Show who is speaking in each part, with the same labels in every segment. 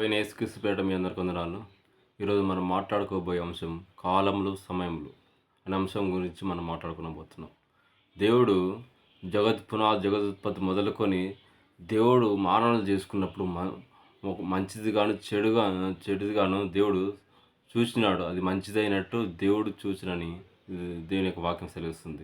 Speaker 1: ప్రవీణ యేసుక్రీస్తుపేట మీ అందరికి వందనాలు. ఈరోజు మనం మాట్లాడుకోబోయే అంశం కాలములు సమయములు అనే అంశం గురించి మనం మాట్లాడుకోబోతున్నాం. దేవుడు జగత్ పునా జగదుత్పత్తి మొదలుకొని దేవుడు మానవులు చేసుకున్నప్పుడు మ- మంచిది గాను చెడుగా చెడుదిగాను దేవుడు చూసినాడు అది మంచిదైనట్టు దేవుడు చూసినని దేవుని యొక్క వాక్యం సెలవిస్తుంది.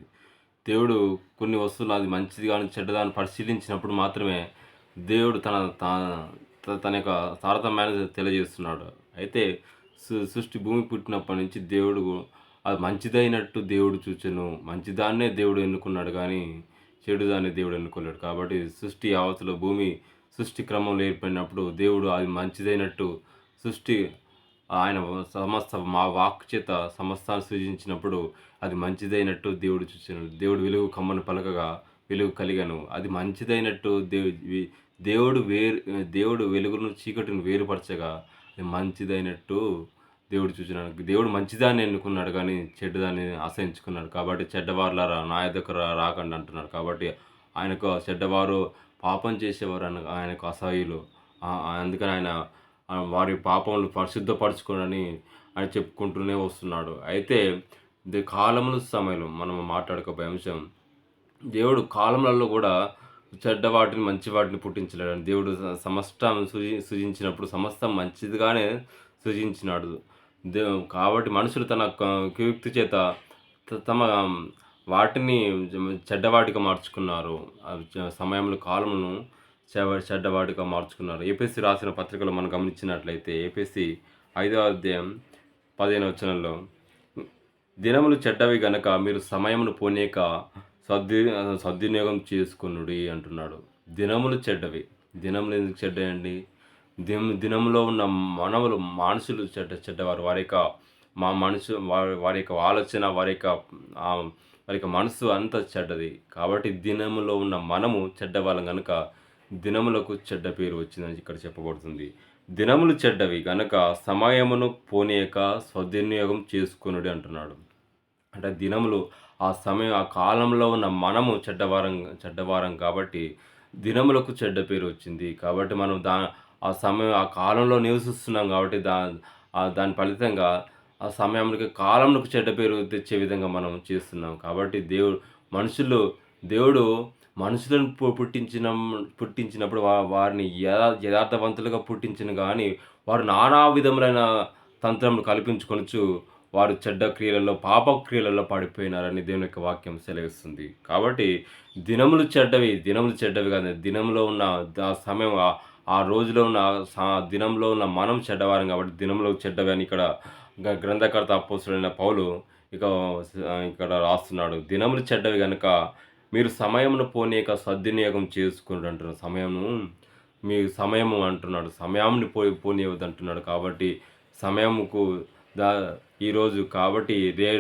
Speaker 1: దేవుడు కొన్ని వస్తువులు అది మంచిది కానీ చెడ్డదాన్ని పరిశీలించినప్పుడు మాత్రమే దేవుడు తన తా- తన యొక్క తారతమ్యాన్ని తెలియజేస్తున్నాడు. అయితే సు- సృష్టి భూమి పుట్టినప్పటి నుంచి దేవుడు అది మంచిదైనట్టు దేవుడు చూచను. మంచిదాన్నే దేవుడు ఎన్నుకున్నాడు కానీ చెడుదాన్ని దేవుడు ఎన్నుకోలేడు. కాబట్టి సృష్టి అవతల భూమి సృష్టి క్రమంలో ఏర్పడినప్పుడు దేవుడు అది మంచిదైనట్టు సృష్టి ఆయన సమస్త మా వాక్ చేత సమస్తాన్ని సృజించినప్పుడు అది మంచిదైనట్టు దేవుడు చూసాను దేవుడు వెలుగు కమ్మను పలకగా వెలుగు కలిగాను. అది మంచిదైనట్టు దేవు దేవుడు వేరు దేవుడు వెలుగును చీకటిని వేరుపరచగా అది మంచిదైనట్టు దేవుడు చూసినాడు దేవుడు మంచిదాన్ని ఎన్నుకున్నాడు కానీ చెడ్డదాన్ని ఆశ్రయించుకున్నాడు. కాబట్టి చెడ్డవారులారా నా దగ్గర రాకండి అంటున్నాడు కాబట్టి ఆయనకు చెడ్డవారు పాపం చేసేవారు అన ఆయనకు అసహ్యులు. అందుకని ఆయన వారి పాపములు పరిశుద్ధపరచుకోనని ఆయన చెప్పుకుంటూనే వస్తున్నాడు. అయితే ఇది కాలముల సమయంలో మనం మాట్లాడుకోబోయే అంశం దేవుడు కాలములలో కూడా చెడ్డ వాటిని మంచి వాటిని పుట్టించలేడు దేవుడు సమస్తం సృజి సృజించినప్పుడు సమస్తం మంచిదిగానే సృజించినాడు. దే కాబట్టి మనుషులు తన క- కుయుక్తి చేత తమ వాటిని చెడ్డవాటిగా మార్చుకున్నారు. సమయంలో కాలమును చెడ్డవాటిగా మార్చుకున్నారు. ఏపీసీ రాసిన పత్రికలో మనం గమనించినట్లయితే ఏపీసీ ఐదవ అధ్యాయం పదిహేను వచనంలో దినములు చెడ్డవి గనక మీరు సమయమును పోనీక సద్వి సద్వినియోగం చేసుకునుడి అంటున్నాడు. దినములు చెడ్డవి. దినములు ఎందుకు చెడ్డయండి? దిన దినంలో ఉన్న మనవులు మనుషులు చెడ్డ చెడ్డవారు. వారి యొక్క మా మనసు వారి వారి యొక్క ఆలోచన వారి యొక్క వారి యొక్క మనసు అంతా చెడ్డది. కాబట్టి దినములో ఉన్న మనము చెడ్డవాళ్ళం కనుక దినములకు చెడ్డ పేరు వచ్చిందని ఇక్కడ చెప్పబడుతుంది. దినములు చెడ్డవి గనక సమయమును పోనీయక సద్వినియోగం చేసుకునుడి అంటున్నాడు. అంటే దినములు ఆ సమయం ఆ కాలంలో ఉన్న మనము చెడ్డవారం చెడ్డవారం కాబట్టి దినములకు చెడ్డ పేరు వచ్చింది. కాబట్టి మనం దా ఆ సమయం ఆ కాలంలో నివసిస్తున్నాం కాబట్టి దా దాని ఫలితంగా ఆ సమయానికి కాలంలో చెడ్డ పేరు తెచ్చే విధంగా మనం చేస్తున్నాం. కాబట్టి దేవుడు మనుషులు దేవుడు మనుషులను పు- పుట్టించిన పుట్టించినప్పుడు వారిని యథా యథార్థవంతులుగా పుట్టించిన కానీ వారు నానా విధములైన తంత్రములు కల్పించుకొనచ్చు వారు చెడ్డ క్రియలలో పాప క్రియలలో పడిపోయినారని దేవుని యొక్క వాక్యం సెలవిస్తుంది. కాబట్టి దినములు చెడ్డవి దినములు చెడ్డవి కాదు. దినంలో ఉన్న ఆ సమయం ఆ- రోజులో ఉన్న దినంలో ఉన్న మనం చెడ్డవారం కాబట్టి దినంలో చెడ్డవి అని ఇక్కడ గ- గ్రంథకర్త అపోసుడైన పౌలు ఇక ఇక్కడ రాస్తున్నాడు. దినములు చెడ్డవి కనుక మీరు సమయమును పోనీక సద్వినియోగం చేసుకుని అంటున్నారు సమయము మీ సమయము అంటున్నాడు. సమయాన్ని పోయి పోనీయవద్దు అంటున్నాడు కాబట్టి సమయముకు దా ఈరోజు కాబట్టి రే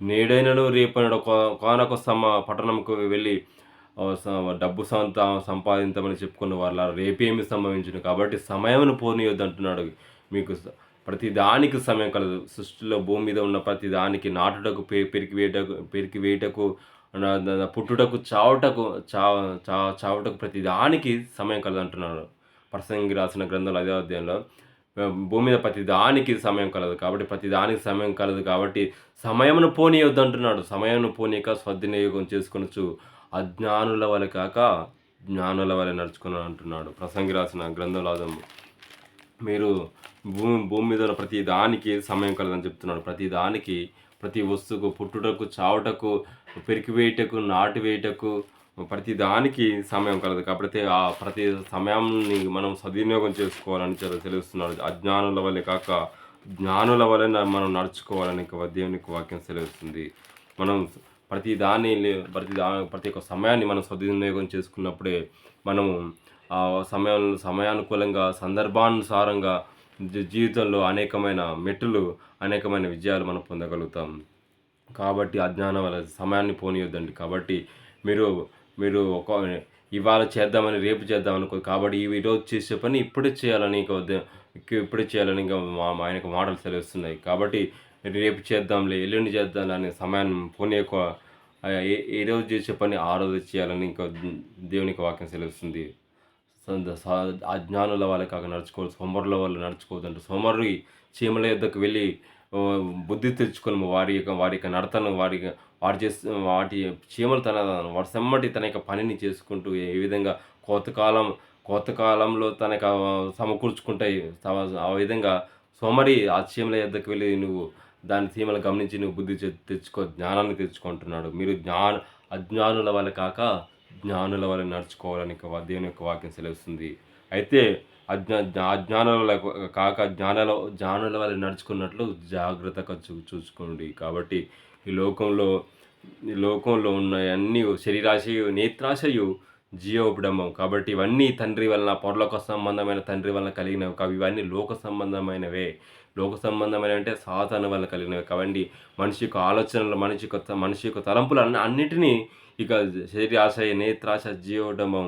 Speaker 1: నేడైనను రేపైనడు కానొక సమ పట్టణంకు వెళ్ళి డబ్బు సంత సంపాదించమని చెప్పుకున్న వాళ్ళ రేపేమి సంభవించును కాబట్టి సమయమును పోనీయొద్దు అంటున్నాడు మీకు ప్రతి దానికి సమయం కలదు. సృష్టిలో భూమి మీద ఉన్న ప్రతి దానికి నాటుటకు పె- పెరికి వేయటకు పెరికి వేయటకు పుట్టుటకు చావుటకు చా చా చావుటకు ప్రతి దానికి సమయం కలదు అంటున్నాడు ప్రసంగి రాసిన గ్రంథాలు అదే అధ్యాయంలో భూమి మీద ప్రతి దానికి సమయం కలదు కాబట్టి ప్రతి దానికి సమయం కలదు కాబట్టి సమయమును పోనీయొద్దు అంటున్నాడు. సమయమును పోనీక స్వద్వినియోగం చేసుకొనొచ్చు అజ్ఞానుల వలె కాక జ్ఞానుల వలె నడుచుకుని అంటున్నాడు. ప్రసంగి రాసిన గ్రంథంలో మీరు భూమి భూమి మీద ఉన్న ప్రతి దానికి సమయం కలదని చెప్తున్నాడు. ప్రతి దానికి ప్రతి వస్తువుకు పుట్టుటకు చావుటకు పెరికివేయటకు నాటివేయటకు ప్రతి దానికి సమయం కలదు. కాబట్టి ఆ ప్రతి సమయాన్ని మనం సద్వినియోగం చేసుకోవాలని చాలా తెలుస్తున్నాడు. అజ్ఞానుల వల్లే కాక జ్ఞానుల వలె మనం నడుచుకోవాలని దేవునికి వాక్యం సెలవుస్తుంది. మనం ప్రతి దాన్ని లే- ప్రతి దా ప్రతి ఒక్క సమయాన్ని మనం సద్వినియోగం చేసుకున్నప్పుడే మనము ఆ సమయం సమయానుకూలంగా సందర్భానుసారంగా జీ- జీవితంలో అనేకమైన మెట్టులు అనేకమైన విజయాలు మనం పొందగలుగుతాం. కాబట్టి అజ్ఞానం వల్ల సమయాన్ని పోనీయొద్దండి. కాబట్టి మీరు మీరు ఒక ఇవాళ చేద్దామని రేపు చేద్దామనుకో కాబట్టి ఈ ఈరోజు చేసే పని ఇప్పుడే చేయాలని ఇంకా ఇక ఇప్పుడే చేయాలని ఇంకా మా ఆయనకు మాటలు సెలవిస్తున్నాయి. కాబట్టి రేపు చేద్దాంలే ఎల్లుండి చేద్దాం అనే సమయాన్ని పోనీ ఏ ఏ రోజు చేసే పని ఆ రోజు చేయాలని ఇంకా దేవునికి వాక్యం సెలవిస్తుంది. అజ్ఞానుల వాళ్ళ కాక నడుచుకోవద్దు సోమరుల వాళ్ళు నడుచుకోవద్దు అంటే చీమల యొద్దకు వెళ్ళి బుద్ధి తెచ్చుకొని వారి యొక్క వారి యొక్క నడతను వారి వారు చేస్తు వాటి చీమలు తన వాటి సెమ్మటి తన యొక్క పనిని చేసుకుంటూ ఏ విధంగా కోతకాలం కోతకాలంలో తన యొక్క సమకూర్చుకుంటాయి ఆ విధంగా సోమరి ఆ చీమల యొద్దకు వెళ్ళి నువ్వు దాని చీమలు గమనించి నువ్వు బుద్ధి తెచ్చుకో జ్ఞానాన్ని తెచ్చుకుంటున్నాడు. మీరు జ్ఞాన అజ్ఞానుల వల్ల కాక జ్ఞానుల వల్ల నడుచుకోవాలని దేవుని యొక్క వాక్యం సెలవుస్తుంది. అయితే అజ్ఞా అజ్ఞానుల కాక జ్ఞానాల జ్ఞానుల వల్ల నడుచుకున్నట్లు జాగ్రత్తగా చూ చూసుకోండి. కాబట్టి ఈ లోకంలో ఈ లోకంలో ఉన్న అన్ని శరీరాశయు నేత్రాశయు జీవోపడమం కాబట్టి ఇవన్నీ తండ్రి వలన పొరలోక సంబంధమైన తండ్రి వలన కలిగినవి కావు. ఇవన్నీ లోక సంబంధమైనవే. లోక సంబంధమైన అంటే సాధన వల్ల కలిగినవి కాబట్టి మనిషి యొక్క ఆలోచనలు మనిషి యొక్క మనిషి యొక్క తలంపులు అన్ని అన్నిటినీ ఇక శరీరాశయ నేత్రాశ జీవోడమం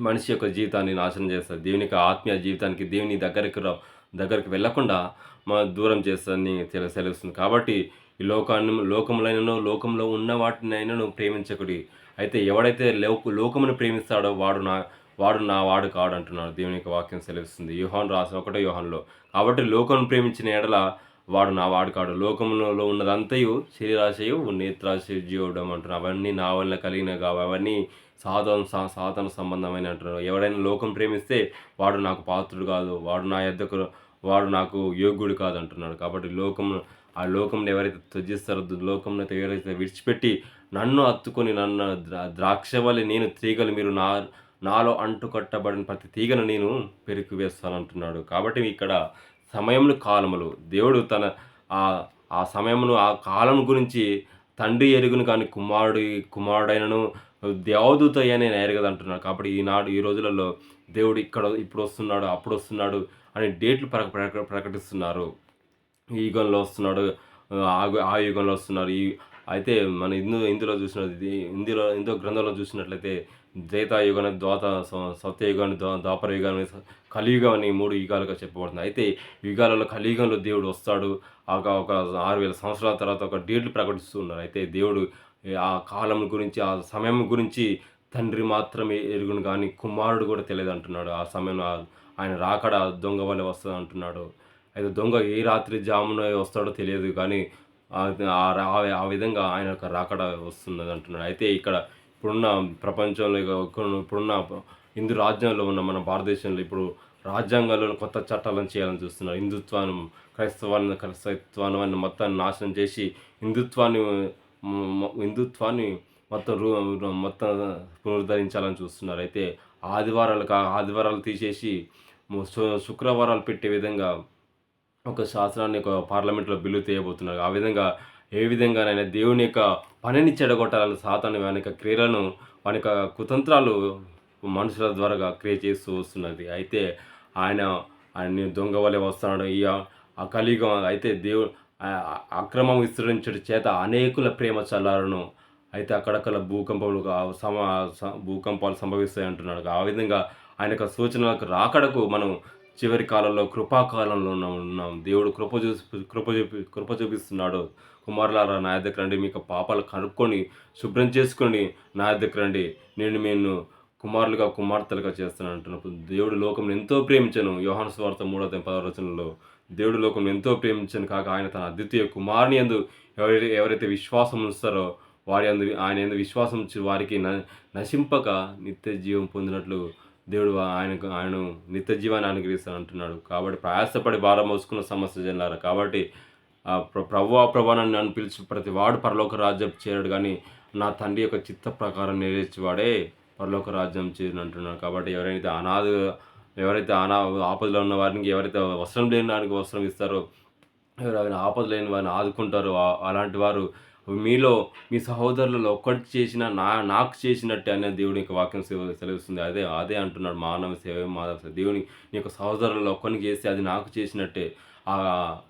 Speaker 1: మనిషి యొక్క జీవితాన్ని నాశనం చేస్తుంది. దేవుని యొక్క ఆత్మీయ జీవితానికి దేవుని దగ్గరికి రా- దగ్గరికి వెళ్ళకుండా మన దూరం చేస్తుందని తెల తెలుస్తుంది. కాబట్టి ఈ లోకాన్ని లోకములైనను లోకంలో ఉన్న వాటినైనా నువ్వు ప్రేమించకుడి. అయితే ఎవడైతే లోక లోకమును ప్రేమిస్తాడో వాడు నా వాడు నా వాడు కాడు అంటున్నాడు దేవుని యొక్క వాక్యం సెలవిస్తుంది. యూహాన్ రాసిన ఒకటో యూహాన్లో కాబట్టి లోకం ప్రేమించిన ఎడల వాడు నా వాడు కాడు. లోకములో ఉన్నదంతయు శరీరాశయు నేత్రాశయు జీవడం అంటున్నారు అవన్నీ నా వల్ల కలిగిన కావు అవన్నీ సాధన సాధన సంబంధమైన అంటున్నారు ఎవడైనా లోకం ప్రేమిస్తే వాడు నాకు పాత్రుడు కాదు వాడు నా యొద్దకు వాడు నాకు యోగ్యుడు కాదు అంటున్నాడు. కాబట్టి లోకం ఆ లోకంలో ఎవరైతే త్యజిస్తారో దు- ఎవరైతే విడిచిపెట్టి నన్ను అత్తుకొని నన్ను ద్రాక్ష వల్ల నేను తీగలు మీరు నా నాలో అంటుకట్టబడిన ప్రతి తీగను నేను పెరికి వేస్తాను అంటున్నాడు. కాబట్టి ఇక్కడ సమయములు కాలములు. దేవుడు తన ఆ ఆ సమయమును ఆ కాలం గురించి తండ్రి ఎరుగును కానీ కుమారుడి కుమారుడైనను దేవదూత అని నేను ఎరగదు అంటున్నాడు. కాబట్టి ఈనాడు ఈ రోజులలో దేవుడు ఇక్కడ ఇప్పుడు వస్తున్నాడు అప్పుడు వస్తున్నాడు అని డేట్లు ప్రక ప్రక- ప్రకటిస్తున్నారు. ఈ యుగంలో వస్తున్నాడు ఆ ఆ యుగంలో వస్తున్నారు. ఈ అయితే మన ఇందులో ఇందులో చూసినది ఇది ఇందులో ఇందులో గ్రంథంలో చూసినట్లయితే యుగాన్ని ద్వాత సత్యయుగాన్ని ద్వాపర యుగాన్ని కలియుగం అని మూడు యుగాలుగా చెప్పబడుతుంది. అయితే యుగాలలో కలియుగంలో దేవుడు వస్తాడు ఒక ఒక ఆరు వేల సంవత్సరాల తర్వాత ఒక డేట్లు ప్రకటిస్తున్నారు అయితే దేవుడు ఆ కాలం గురించి ఆ సమయం గురించి తండ్రి మాత్రమే ఎరుగును కానీ కుమారుడు కూడా తెలియదు అంటున్నాడు. ఆ సమయం ఆయన రాకడ దొంగ వల్ల వస్తుంది అంటున్నాడు. అయితే దొంగ ఏ రాత్రి జామున వస్తాడో తెలియదు కానీ ఆ- రా- ఆ విధంగా ఆయన యొక్క రాకడ వస్తున్నది అంటున్నాడు. అయితే ఇక్కడ ఇప్పుడున్న ప్రపంచంలో ఇప్పుడున్న హిందూ రాజ్యంలో ఉన్న మన భారతదేశంలో ఇప్పుడు రాజ్యాంగాల్లో కొత్త చట్టాలను చేయాలని చూస్తున్నారు. హిందుత్వాన్ని క్రైస్తవాన్ని క్రైస్తవాన్ని మొత్తాన్ని నాశనం చేసి హిందుత్వాన్ని హిందుత్వాన్ని మొత్తం రూ రూ- మొత్తం పునరుద్ధరించాలని చూస్తున్నారు. అయితే ఆదివారాలు కా ఆదివారాలు తీసేసి శుక్రవారాలు పెట్టే విధంగా ఒక శాస్త్రాన్ని ఒక పార్లమెంట్లో బిల్లు తీయబోతున్నారు. ఆ విధంగా ఏ విధంగానైనా దేవుని యొక్క పనిని చెడగొట్టాలని సాతాను వాని యొక్క క్రియలను వాని యొక్క కుతంత్రాలు మనుషుల ద్వారా క్రియ చేస్తూ వస్తున్నది. అయితే ఆయన ఆయన దొంగ వలె వస్తున్నాడు. ఈ ఆ కలియుగం అయితే దేవుడు అక్రమం విస్తరించడం చేత అనేకుల ప్రేమ చల్లారను. అయితే అక్కడక్కడ భూకంపములు సమ భూకంపాలు సంభవిస్తాయి అంటున్నాడు. ఆ విధంగా ఆయన యొక్క సూచనలకు రాకడకు మనం చివరి కాలంలో కృపాకాలంలో ఉన్నాం ఉన్నాం. దేవుడు కృప చూసి కృప చూపి కృప చూపిస్తున్నాడు. కుమారులారా నా దగ్గర రండి. మీకు పాపాలు కనుక్కొని శుభ్రం చేసుకొని నా దగ్గర రండి. నేను నేను కుమారులుగా కుమార్తెలుగా చేస్తాను అంటున్నప్పుడు దేవుడు లోకం ఎంతో ప్రేమించను. యోహాను స్వార్థ మూడో పదవచనంలో దేవుడు లోకం ఎంతో ప్రేమించను కాక ఆయన తన అద్వితీయ కుమారుని ఎందు ఎవరైతే ఎవరైతే విశ్వాసం ఉంచుతారో వారి అందు ఆయన ఎందు విశ్వాసం ఉంచి వారికి న నశింపక నిత్య జీవం పొందినట్లు దేవుడు ఆయనకు ఆయన నిత్య జీవాన్ని అనుగ్రహిస్తాను అంటున్నాడు. కాబట్టి ప్రయాసపడి భారం మోసుకున్న సమస్య జనారా కాబట్టి ఆ ప్రభు ప్రభా నన్ను పిలిచి ప్రతి వాడు పరలోక రాజ్యం చేరడు కానీ నా తండ్రి యొక్క చిత్త ప్రకారం నెరవేర్చేవాడే పరలోక రాజ్యం చేరిన అంటున్నాడు. కాబట్టి ఎవరైతే అనాథ ఎవరైతే అనా ఆపదలో ఉన్న వారికి ఎవరైతే వస్త్రం లేని వారికి వస్త్రం ఇస్తారో ఎవరైనా ఆపద లేని వారిని ఆదుకుంటారో అలాంటి వారు మీలో మీ సహోదరులలో ఒక్కటి చేసిన నా నాకు చేసినట్టే అనే దేవుని యొక్క వాక్యం సెలవు- సెలవిస్తుంది. అదే అదే అంటున్నాడు మానవ సేవ మానవ సేవ. దేవుని నీ యొక్క సహోదరులలో ఒక్కరికి చేస్తే అది నాకు చేసినట్టే. ఆ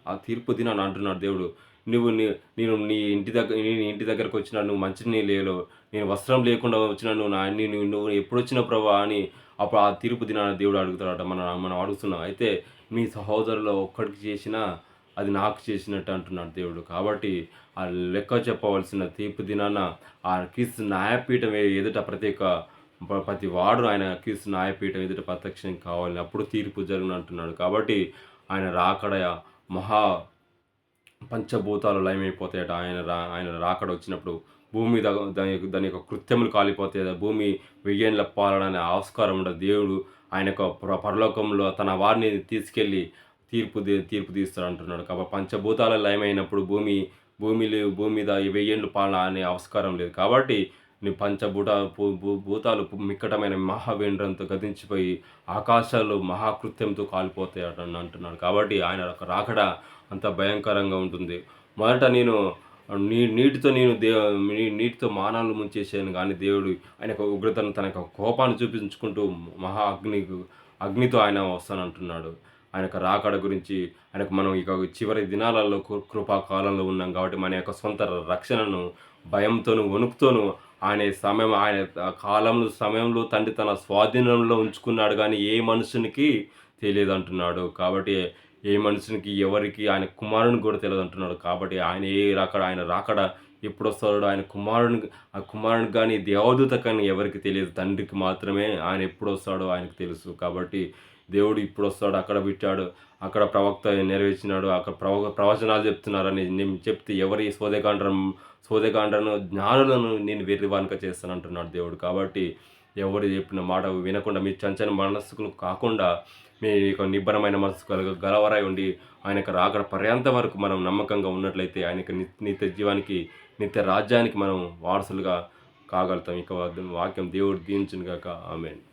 Speaker 1: ఆ తీర్పు దినాన్ని అంటున్నాడు దేవుడు. నువ్వు నీ నేను నీ ఇంటి దగ్గర నేను ఇంటి దగ్గరకు వచ్చినా నువ్వు మంచిని లేలో నేను వస్త్రం లేకుండా వచ్చినా నువ్వు నా నువ్వు నువ్వు ఎప్పుడు వచ్చిన ప్రభా అని అప్పుడు ఆ తీర్పు దినాన్ని దేవుడు అడుగుతాడట మనం మనం అడుగుతున్నాం. అయితే మీ సహోదరులో ఒక్కడికి చేసినా అది నాకు చేసినట్టు అంటున్నాడు దేవుడు. కాబట్టి ఆ లెక్క చెప్పవలసిన తీర్పు దినాన ఆ క్రీస్తు న్యాయపీఠం ఎదుట ప్రతి ఒక్క ప్రతి వాడు ఆయన క్రీస్తు న్యాయపీఠం ఎదుట ప్రత్యక్షం కావాలని అప్పుడు తీర్పు జరుగును అంటున్నాడు. కాబట్టి ఆయన రాకడ మహా పంచభూతాలు లయమైపోతాయట. ఆయన రా ఆయన రాకడ వచ్చినప్పుడు భూమి దాని యొక్క దాని యొక్క కృత్యములు కాలిపోతాయి భూమి వెయ్యేళ్ళ పాలడనే ఆస్కారం ఉండదు. దేవుడు ఆయన యొక్క పరలోకంలో తన వారిని తీసుకెళ్ళి తీర్పు తీర్పు తీస్తాడు అంటున్నాడు కాబట్టి పంచభూతాల లయమైనప్పుడు భూమి భూమి భూమి మీద వెయ్యేళ్ళు పాలన అనే ఆస్కారం లేదు. కాబట్టి నీ పంచభూట భూ- భూతాలు మిక్కటమైన మహావేంద్రంతో గతించిపోయి ఆకాశాలు మహాకృత్యంతో కాలిపోతాయి అంటున్నాడు. కాబట్టి ఆయన యొక్క రాకడ అంత భయంకరంగా ఉంటుంది. మొదట నేను నీ నీటితో నేను దే నీటితో మానాలు ముంచేసాను కానీ దేవుడు ఆయన యొక్క ఉగ్రతను తన యొక్క కోపాన్ని చూపించుకుంటూ మహా అగ్ని అగ్నితో ఆయన వస్తానంటున్నాడు. ఆయన యొక్క రాకడ గురించి ఆయనకు మనం ఇక చివరి దినాలలో కృ- కృపాకాలంలో ఉన్నాం కాబట్టి మన యొక్క సొంత రక్షణను భయంతోను వణుకుతోను ఆయన సమయం ఆయన కాలంలో సమయంలో తండ్రి తన స్వాధీనంలో ఉంచుకున్నాడు. కానీ ఏ మనుషునికి తెలియదు అంటున్నాడు. కాబట్టి ఏ మనుషునికి ఎవరికి ఆయన కుమారుని కూడా తెలియదు అంటున్నాడు. కాబట్టి ఆయన ఏ రాకడ ఆయన రాకడ ఎప్పుడు వస్తాడో ఆయన కుమారుని ఆ కుమారునికి కానీ దేవదూత కానీ ఎవరికి తెలియదు. తండ్రికి మాత్రమే ఆయన ఎప్పుడు వస్తాడో ఆయనకు తెలుసు. కాబట్టి దేవుడు ఇప్పుడు వస్తాడు అక్కడ పెట్టాడు అక్కడ ప్రవక్త నెరవేర్చినాడు అక్కడ ప్రవ ప్రవచనాలు చెప్తున్నారని నేను చెప్తే ఎవరి సోదకాండ్రం సోదకాండ్రను జ్ఞానులను నేను వెర్రివానుక చేస్తాను అంటున్నాడు దేవుడు. కాబట్టి ఎవరు చెప్పిన మాట వినకుండా మీ చంచని మనస్సుకు కాకుండా మీ యొక్క నిబ్బరమైన మనసు కలగ ఉండి ఆయన యొక్క రాకడ పర్యాంత వరకు మనం నమ్మకంగా ఉన్నట్లయితే ఆయన యొక్క నిత్య నిత్య జీవానికి నిత్య రాజ్యానికి మనం వారసులుగా కాగలుగుతాం. ఇక వాక్యం దేవుడు దీవించును గాక. ఆమెన్.